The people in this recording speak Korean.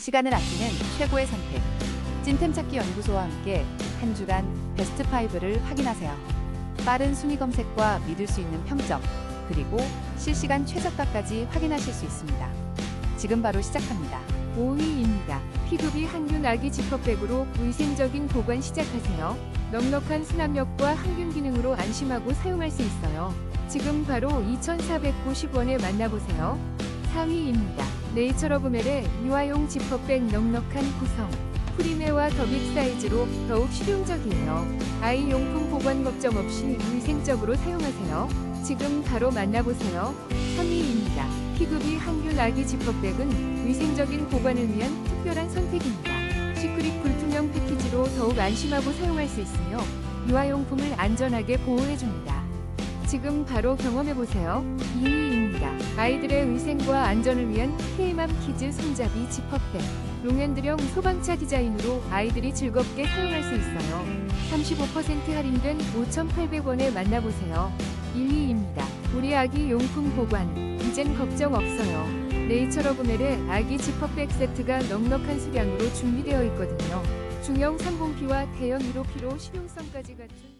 시간을 아끼는 최고의 선택. 찐템 찾기 연구소와 함께 한 주간 베스트 5를 확인하세요. 빠른 순위 검색과 믿을 수 있는 평점, 그리고 실시간 최저가까지 확인하실 수 있습니다. 지금 바로 시작합니다. 5위입니다. 피부비 항균 아기 지퍼백으로 위생적인 보관 시작하세요. 넉넉한 수납력과 항균 기능으로 안심하고 사용할 수 있어요. 지금 바로 2,490원에 만나보세요. 4위입니다. 네이처러브멜의 유아용 지퍼백 넉넉한 구성. 프리메와 더빅 사이즈로 더욱 실용적이에요. 아이 용품 보관 걱정 없이 위생적으로 사용하세요. 지금 바로 만나보세요. 3위입니다. 피그비 항균 아기 지퍼백은 위생적인 보관을 위한 특별한 선택입니다. 시크릿 불투명 패키지로 더욱 안심하고 사용할 수 있으며 유아용품을 안전하게 보호해줍니다. 지금 바로 경험해보세요. 2위입니다. 아이들의 위생과 안전을 위한 K맘 키즈 손잡이 지퍼백. 롱앤드령 소방차 디자인으로 아이들이 즐겁게 사용할 수 있어요. 35% 할인된 5,800원에 만나보세요. 1위입니다. 우리 아기 용품 보관. 이젠 걱정 없어요. 네이처러브멜의 아기 지퍼백 세트가 넉넉한 수량으로 준비되어 있거든요. 중형 30P와 대형 1호P로 실용성까지 갖춘